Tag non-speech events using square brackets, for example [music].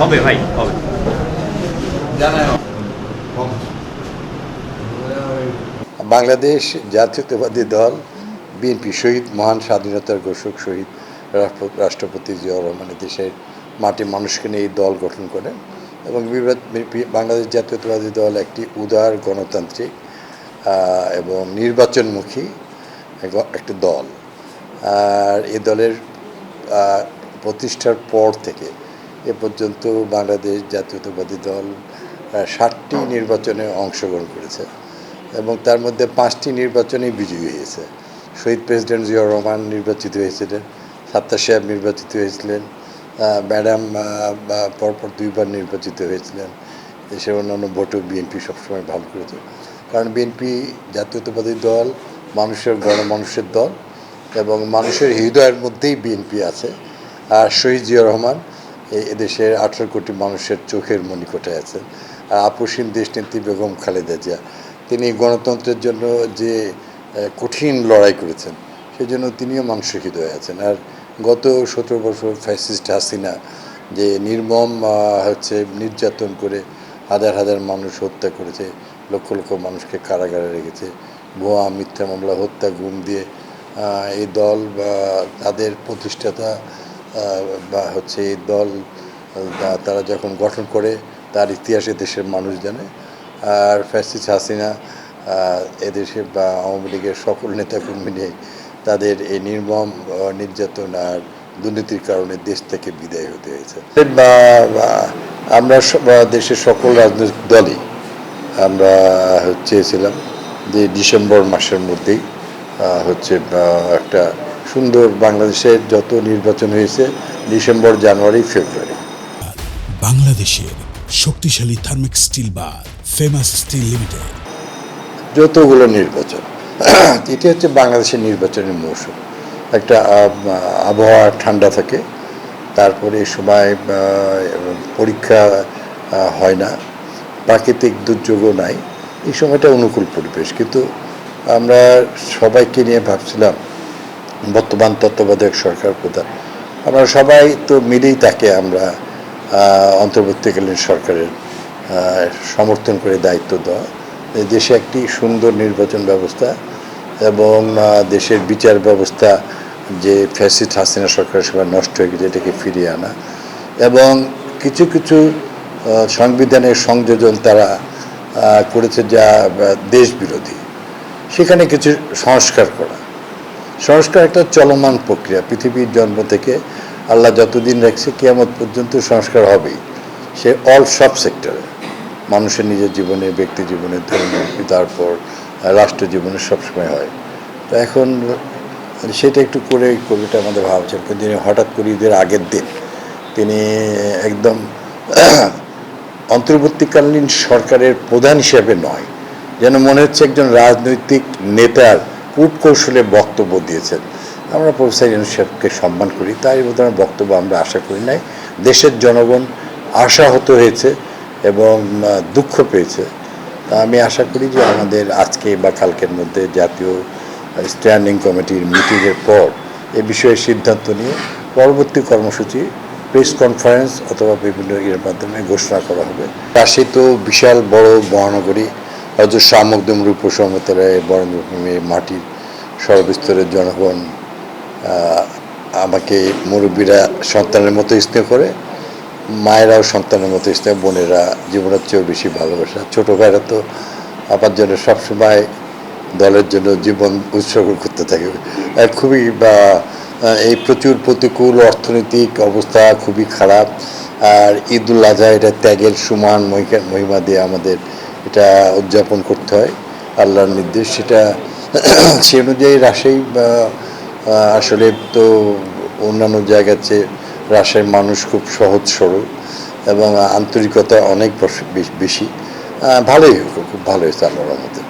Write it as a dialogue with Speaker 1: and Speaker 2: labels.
Speaker 1: হবে ভাই হবে।
Speaker 2: বাংলাদেশ জাতীয়তাবাদী দল বিএনপি শহীদ মহান স্বাধীনতার ঘোষক শহীদ রাষ্ট্রপতি জিয়াউর রহমান দেশের মাটি মানুষকে নিয়ে এই দল গঠন করেন এবং বাংলাদেশ জাতীয়তাবাদী দল একটি উদার গণতান্ত্রিক এবং নির্বাচনমুখী একটি দল। আর এই দলের প্রতিষ্ঠার পর থেকে এ পর্যন্ত বাংলাদেশ জাতীয়তাবাদী দল ষাটটি নির্বাচনে অংশগ্রহণ করেছে এবং তার মধ্যে পাঁচটি নির্বাচনেই বিজয়ী হয়েছে। শহীদ প্রেসিডেন্ট জিয়াউর রহমান নির্বাচিত হয়েছিলেন সাত্তার সাহেব নির্বাচিত হয়েছিলেন ম্যাডাম পরপর দুইবার নির্বাচিত হয়েছিলেন। দেশের অন্যান্য ভোটও বিএনপি সবসময় ভালো করেছে। কারণ বিএনপি জাতীয়তাবাদী দল, মানুষের গণমানুষের দল এবং মানুষের হৃদয়ের মধ্যেই বিএনপি আছে। আর শহীদ জিয়া রহমান এদেশের আঠারো কোটি মানুষের চোখের মণিকোটে আছেন আর আপসীন দেশনেত্রী বেগম খালেদা জিয়া, তিনি গণতন্ত্রের জন্য যে কঠিন লড়াই করেছেন সেই জন্য তিনিও মানুষের হৃদয়ে আছেন। আর গত সতেরো বছর ফ্যাসিস্ট হাসিনা যে নির্মম হচ্ছে নির্যাতন করে হাজার হাজার মানুষ হত্যা করেছে, লক্ষ লক্ষ মানুষকে কারাগারে রেখেছে, ভুয়া মিথ্যা মামলা, হত্যা, গুম দিয়ে এই দল বা তাদের প্রতিষ্ঠাতা বা হচ্ছে এই দল তারা যখন গঠন করে, তার ইতিহাসে দেশের মানুষ জানে। আর ফ্যাসিস হাসিনা এদেশে বা আওয়ামী লীগের সকল নেতাকর্মী নিয়ে তাদের এই নির্মম নির্যাতন আর দুর্নীতির কারণে দেশ থেকে বিদায় হতে হয়েছে। আমরা দেশের সকল রাজনৈতিক দলই আমরা চেয়েছিলাম যে ডিসেম্বর মাসের মধ্যেই হচ্ছে একটা সুন্দর বাংলাদেশের যত নির্বাচন হয়েছে ডিসেম্বর জানুয়ারি ফেব্রুয়ারি।
Speaker 3: বাংলাদেশের শক্তিশালী থার্মিক স্টিল বা ফেমাস স্টিল লিমিটেড।
Speaker 2: যতগুলো নির্বাচন [clears throat] এটি হচ্ছে বাংলাদেশের নির্বাচনের মৌসুম। একটা আবহাওয়া ঠান্ডা থাকে তারপরে সময় পরীক্ষা হয় না প্রাকৃতিক দুর্যোগও নাই। এই সময়টা অনুকূল পরিবেশ কিন্তু আমরা সবাইকে নিয়ে ভাবছিলাম বর্তমান তত্ত্বাবধায়ক সরকার প্রধান। আমরা সবাই তো মিলেই তাকে আমরা অন্তর্বর্তীকালীন সরকারের সমর্থন করে দায়িত্ব দেওয়া। দেশে একটি সুন্দর নির্বাচন ব্যবস্থা এবং দেশের বিচার ব্যবস্থা যে ফ্যাসিস্ট হাসিনা সরকারের সময় নষ্ট হয়ে গেছে, এটাকে ফিরিয়ে আনা। এবং কিছু কিছু সংবিধানের সংযোজন তারা করেছে যা দেশ বিরোধী সেখানে কিছু সংস্কার করা। সংস্কার একটা চলমান প্রক্রিয়া। পৃথিবীর জন্ম থেকে আল্লাহ যতদিন রাখছে, কেয়ামত পর্যন্ত সংস্কার হবেই। সে অল সব সেক্টরে মানুষের নিজের জীবনে, ব্যক্তি জীবনে ধর্ম তারপর রাষ্ট্র জীবনে সবসময় হয়। তো এখন সেটা একটু করে কবিটা আমাদের ভাবছেন। তিনি হঠাৎ করে ঈদের আগের দিন তিনি একদম [clears throat] অন্তর্বর্তীকালীন সরকারের প্রধান হিসেবে নয়। যেন মনে হচ্ছে একজন রাজনৈতিক নেতার কূটকৌশলে বক্তব্য দিয়েছেন। আমরা প্রফেসর ইউনুস সাহেবকে সম্মান করি তাই ধরনের বক্তব্য আমরা আশা করি নাই। দেশের জনগণ আশাহত হয়েছে এবং দুঃখ পেয়েছে। তা আমি আশা করি যে আমাদের আজকে বা কালকের মধ্যে জাতীয় স্ট্যান্ডিং কমিটির মিটিংয়ের পর এ বিষয়ে সিদ্ধান্ত নিয়ে পরবর্তী কর্মসূচি, প্রেস কনফারেন্স অথবা বিভিন্ন এর মাধ্যমে ঘোষণা করা হবে। রাশি তো বিশাল বড় মহানগরী হয়তো সামগ্দম রূপ সমতলায় বরেন্দ্রভূমি মাটির সর্বস্তরের জনগণ আমাকে মুরব্বীরা সন্তানের মতো স্নেহ করে, মায়েরাও সন্তানের মতো স্নেহ, বোনেরা জীবনের চেয়েও বেশি ভালোবাসা। ছোটো ভাইরা তো আপার জন্য সবসময় দলের জন্য জীবন উৎসর্গ করতে থাকে। খুবই, বা এই প্রচুর প্রতিকূল অর্থনৈতিক অবস্থা খুবই খারাপ। আর ঈদুল আজহা এটা ত্যাগের সমান মহিমা দিয়ে আমাদের এটা উদযাপন করতে হয়, আল্লাহর নির্দেশ। সেটা [clears throat] সে অনুযায়ী বা আসলে তো অন্যান্য জায়গার চেয়ে রাজশাহীর মানুষ খুব সহজ সরল এবং আন্তরিকতা অনেক বেশ- ভালোই হোক খুব ভালো হয়েছে আল্লাহর রহমতে।